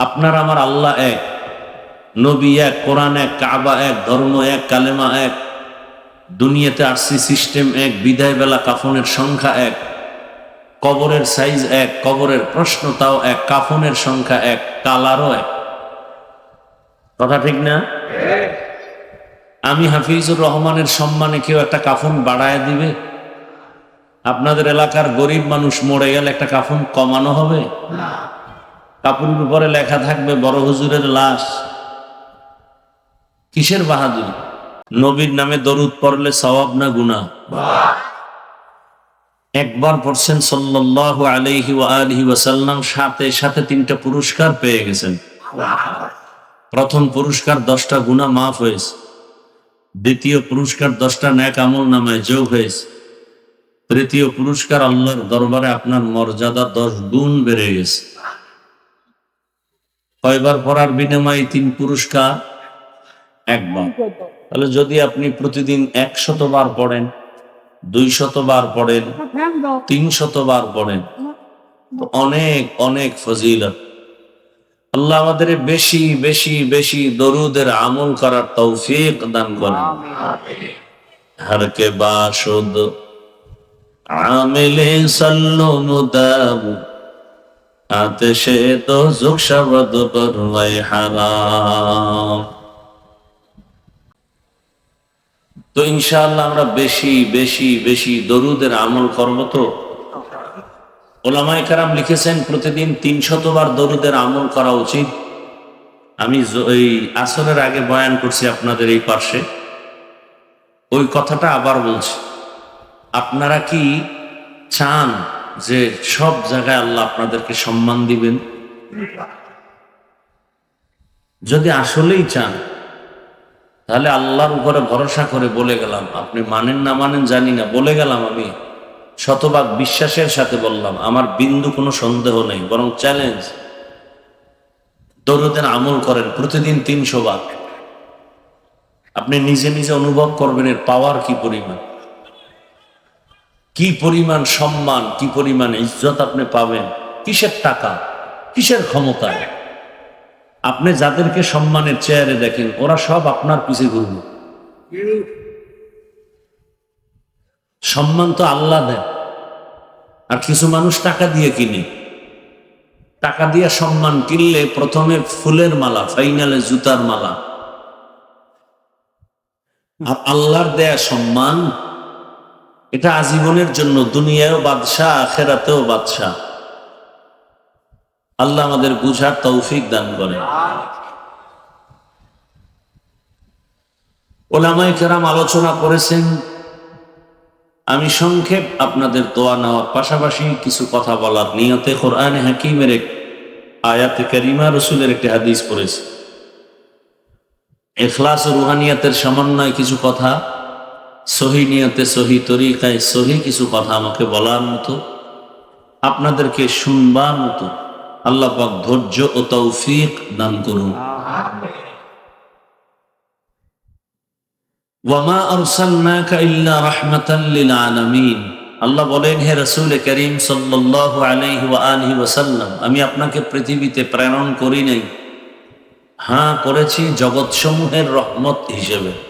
আপনার আমার আল্লাহ এক, নবী এক, কোরআন এক, কাবা এক, ধর্ম এক, কালেমা এক, দুনিয়াতে আরসি সিস্টেম এক, বিদায় বেলা কাফনের সংখ্যা এক, কবরের সাইজ এক, কবরের প্রশ্নতাও এক, কাফনের সংখ্যা এক, কালারও এক। কথা ঠিক না? আমি হাফিজুর রহমানের সম্মানে কেউ একটা কাফন বাড়ায় দিবে? আপনাদের এলাকার গরিব মানুষ মরে গেলে একটা কাফন কমানো হবে? কাপড়ের উপরে লেখা থাকবে, বড় হুজুরের লাশ। কিসের বাহাদুরি? নবীর নামে দরুদ পড়লে সওয়াব না গুনাহ? একবার পড়ছেন সাল্লাল্লাহু আলাইহি ওয়া আলিহি ওয়াসাল্লাম, সাথে সাথে তিনটা পুরস্কার পেয়ে গেছেন। প্রথম পুরস্কার দশটা গুনাহ মাফ হয়েছে। দ্বিতীয় পুরস্কার দশটা ন্যাক আমল নামায় যোগ হয়েছে। তৃতীয় পুরস্কার আল্লাহর দরবারে আপনার মর্যাদা দশ গুণ বেড়ে গেছে। কয়বার পড়ার বিনিময়ে তিন পুরস্কার একবার। তাহলে যদি আপনি প্রতিদিন একশত বার পড়েন দুই বার পড়েন তিন বার পড়েন অনেক অনেক ফজিলত। আল্লাহ আমাদের বেশি বেশি বেশি দরুদের আমল করার তৌফিক দান করেন। হর কে বাসুদ আমিলে সল্লো মুদাব আতশে তো জুক শবদ করওয়াই হারাম। তো ইনশাআল্লাহ আমরা বেশি বেশি বেশি দরুদের আমল করব তো? ওলামায় কারাম লিখেছেন, প্রতিদিন তিন শতবার দরুদের আমল করা উচিত। আমি ওই আসরের আগে বয়ান করছি আপনাদের এই পার্শ্বে। ওই কথাটা আবার বলছি। আপনারা কি চান যে সব জায়গায় আল্লাহ আপনাদেরকে সম্মান দিবেন। যদি আসলেই চান, তাহলে আল্লাহর উপরে ভরসা করে বলে গেলাম। আপনি মানেন না মানেন জানি না, বলে গেলাম আমি। শতভাগ বিশ্বাসের সাথে বললাম, আমার বিন্দু কোনো সন্দেহ নেই, বরং চ্যালেঞ্জ দরুদের আমল করেন, প্রতিদিন তিনশো বার আপনি নিজে নিজে অনুভব করবেন এর পাওয়ার কি পরিমাণ। কি পরিমাণ সম্মান, কি পরিমাণ ইজ্জত আপনি পাবেন? কিসের টাকা? কিসের ক্ষমতায় আপনি যাদেরকে সম্মানের চেয়ারে দেখেন, ওরা সব আপনার পিছে ঘুরবে। সম্মান তো আল্লাহ দেন। আর কিছু মানুষ টাকা দিয়ে কিনে। টাকা দিয়ে সম্মান কিনলে প্রথমে ফুলের মালা, ফাইনালে জুতার মালা। আর আল্লাহর দেয়া সম্মান এটা আজীবনের জন্য দুনিয়ায়ও বাদশাহ, আখেরাতেও বাদশাহ। আল্লাহ আমাদের বুঝার তৌফিক দান করেন। ওলামাই কেরাম আলোচনা করেছেন, আমি সংক্ষেপ আপনাদের দোয়া নেওয়ার পাশাপাশি কিছু কথা বলার নিয়তে কোরআন হাকিমের এক আয়াতে করিমা রসুলের একটি হাদিস পড়েছে। এখলাস রুহানিয়াতের সমন্বয় কিছু কথা সহি নিয়তে, সহি তরিকায়, সহি কিছু কথা আমাকে বলার মতো, আপনাদেরকে শুনবার মতো, আল্লাহ পাক ধৈর্য ও তৌফিক দান করুন। ওয়ামা আরসালনাকা ইল্লা রাহমাতাল লিল আলামিন। আল্লাহ বলেন, হে রাসূল করিম সাল্লাল্লাহু আলাইহি ওয়া আলিহি ওয়াসাল্লাম, আমি আপনাকে পৃথিবীতে প্রেরণ করি নাই। হ্যাঁ করেছি জগৎসমূহের রহমত হিসেবে।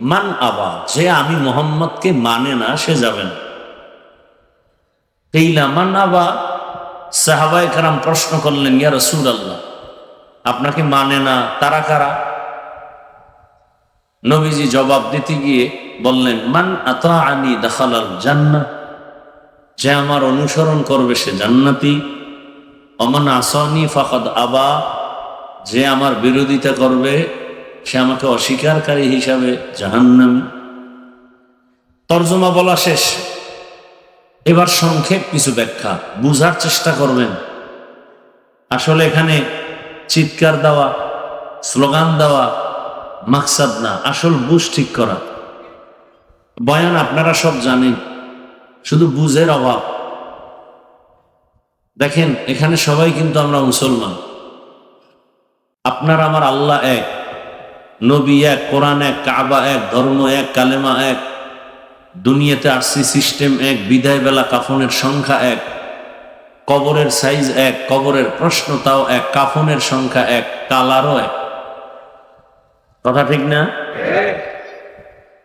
মান আবা, যে আমি মোহাম্মদকে মানে না, সে যাবে না। ইল্লা মান আবা সাহাবাই কারাম প্রশ্ন করলেন, ইয়া রসুল আল্লাহ আপনাকে মানে না, তারা কারা? নবীজি জবাব দিতে গিয়ে বললেন, মান আতা আনি দাখালাল জান্নাত যে আমার অনুসরণ করবে সে জান্নাতি। অমান আসনি ফাকাদ আবা যে আমার বিরোধিতা করবে সে আমাকে অস্বীকারী হিসাবে জাহান্নামী। তর্জমা বলা শেষ। এবার সংক্ষেপ কিছু ব্যাখ্যা, বুঝার চেষ্টা করবেন। আসলে এখানে চিৎকার দেওয়া, স্লোগান দেওয়া মাকসাদ না, আসল বুঝ ঠিক করা। বয়ান আপনারা সব জানেন, শুধু বুঝের অভাব। দেখেন, এখানে সবাই কিন্তু আমরা মুসলমান। আপনার আমার আল্লাহ এক। নবী এক, কোরআন এক, কাবা এক, ধর্ম এক, কালেমা এক, দুনিয়াতে আরসি সিস্টেম এক বিদায় বেলা কাফনের সংখ্যা এক, কবরের সাইজ এক, কবরের প্রশ্নতাও এক, কাফনের সংখ্যা এক, কালারও এক। কথা ঠিক না?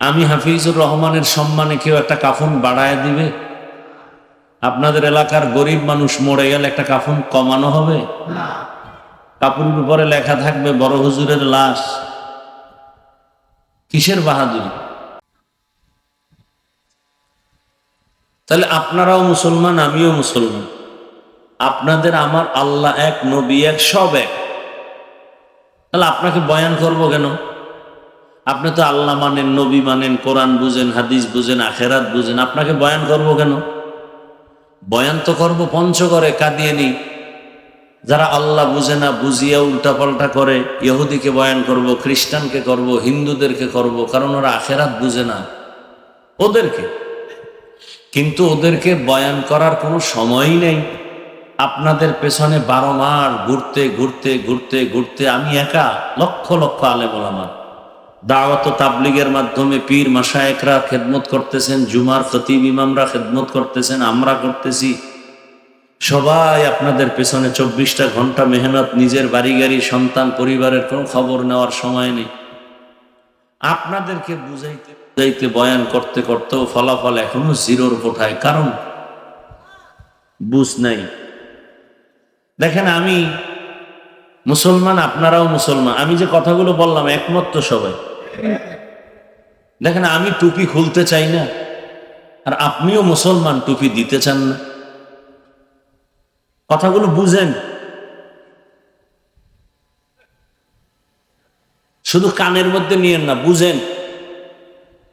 আমি হাফিজুর রহমানের সম্মানে কেউ একটা কাফন বাড়ায় দিবে? আপনাদের এলাকার গরিব মানুষ মরে গেলে একটা কাফন কমানো হবে? কাপড়ের উপরে লেখা থাকবে, বড় হুজুরের লাশ। কিসের বাহাদুরি? তাহলে আপনারাও মুসলমান, আমিও মুসলমান। আপনাদের আমার আল্লাহ এক, নবী এক, সব এক। তাহলে আপনাকে বয়ান করব কেন? আপনি তো আল্লাহ মানেন, নবী মানেন, কোরআন বুঝেন, হাদিস বুঝেন, আখেরাত বুঝেন। আপনাকে বয়ান করব কেন? বয়ান তো করব পঞ্চগড়ে কাঁদিয়ে যারা আল্লাহ বুঝে না, বুঝিয়া উল্টাপাল্টা করে, ইহুদিকে বয়ান করব, খ্রিস্টানকে করব, হিন্দুদেরকে করব, কারণ ওরা আখেরাত বুঝে না। ওদেরকে। কিন্তু ওদেরকে বয়ান করার কোনো সময়ই নেই। আপনাদের পেছনে বারো মাস ঘুরতে ঘুরতে ঘুরতে ঘুরতে আমি একা, লক্ষ লক্ষ আলে আমার দাওয়াত তাবলিগের মাধ্যমে পীর মাসায়েকরা খেদমত করতেছেন, জুমার খতিব ইমামরা খেদমত করতেছেন, আমরা করতেছি। সবাই আপনাদের পেছনে চব্বিশটা ঘণ্টা মেহনত, নিজের বাড়ি, গাড়ি, সন্তান, পরিবারের কোনো খবর নেওয়ার সময় নেই। আপনাদেরকে বুঝাইতে বুঝাইতে, বয়ান করতে করতেও ফলাফল এখনও জিরোর কোঠায়। কারণ বুঝ নাই। দেখেন, আমি মুসলমান, আপনারাও মুসলমান। আমি যে কথাগুলো বললাম, একমত তো সবাই। দেখেন, আমি টুপি খুলতে চাই না, আর আপনিও মুসলমান, টুপি দিতে চান না। কথাগুলো বুঝেন। শুধু কানের মধ্যে নিয়েন না, বুঝেন।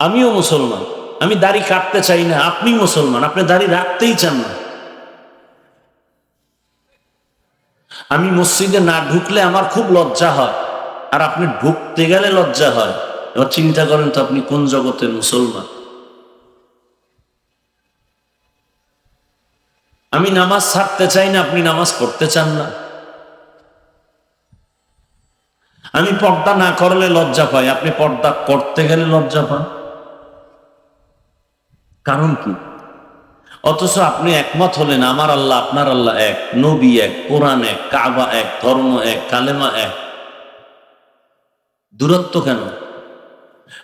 আমিও মুসলমান, আমি দাড়ি কাটতে চাই না, আপনি মুসলমান, আপনি দাড়ি রাখতেই চান না। আমি মসজিদে না ঢুকলে আমার খুব লজ্জা হয়, আর আপনি ঢুকতে গেলে লজ্জা হয়। এবার চিন্তা করেন তো আপনি কোন জগতের মুসলমান? আমি নামাজ ছাড়তে চাই না, আপনি নামাজ পড়তে চান না। আমি পর্দা না করলে লজ্জা পাই। আপনি পর্দা করতে গেলে লজ্জা পান। কারণ কি? অথচ আপনি একমত হলেন, আমার আল্লাহ, আপনার আল্লাহ এক, নবী এক, কোরআন এক, কাবা এক, ধর্ম এক, কালেমা এক। দূরত্ব কেন?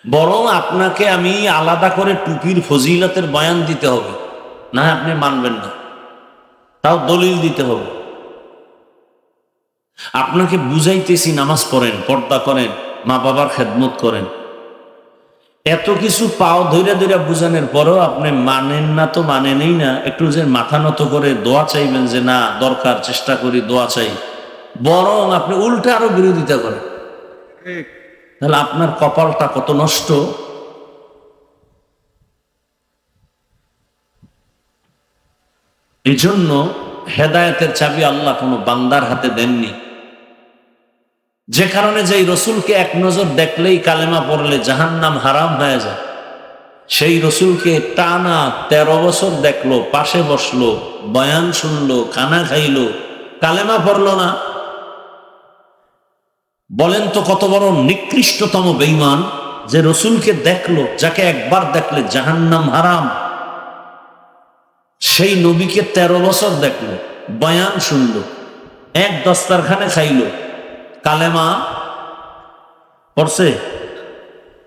বরং আপনাকে আমি আলাদা করে টুপির ফজিলতের বয়ান দিতে হবে। না, আপনি মানবেন না। তাও দলিল দিতে হবে। আপনাকে বুঝাইতেছি নামাজ পড়েন পর্দা করেন মা বাবার খেদমত করেন। এত কিছু পাও ধৈরা ধৈরা বুঝানোর পরেও আপনি মানেন না তো মানেনই না একটু যে মাথা নত করে দোয়া চাইবেন যে না দরকার চেষ্টা করি দোয়া চাই। বরং আপনি উল্টা আরও বিরোধিতা করেন। তাহলে আপনার কপালটা কত নষ্ট? এই জন্য হেদায়তের চাবি আল্লাহ কোনো বান্দার হাতে দেননি। যে কারণে যে রসুলকে এক নজর দেখলেই কালেমা পড়লে জাহান নাম হারাম হয়ে যায়। সেই রসুলকে টানা তেরো বছর দেখল, পাশে বসল, বয়ান শুনলো, খানা খাইলো, কালেমা পড়ল না। বলেন তো কত বড় নিকৃষ্টতম বেইমান যে রসুলকে দেখল, যাকে একবার দেখলে জাহান্নাম হারাম। সেই নবীকে তেরো বছর দেখল বয়ান শুনলো এক দস্তারখানে খাইলো। কালেমা পড়ছে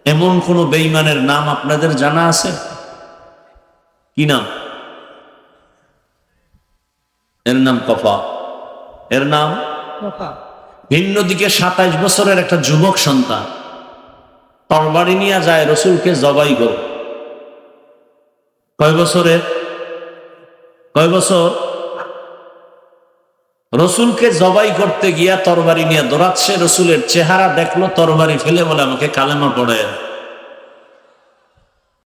এমন কোন বেইমানের নাম আপনাদের জানা আছে? কি নাম? এর নাম কফা। এর নাম? ভিন্ন দিকে সাতাইশ বছরের একটা যুবক সন্তান। তরবারি নিয়ে যায় রসুলকে জবাই করে। কয় বছরের? কয় বছর? রসুলকে জবাই করতে গিয়া তরবারি নিয়ে দৌড়াচ্ছে, রসুলের চেহারা দেখল, তরবারি ফেলে বলে আমাকে কালেমা পড়ে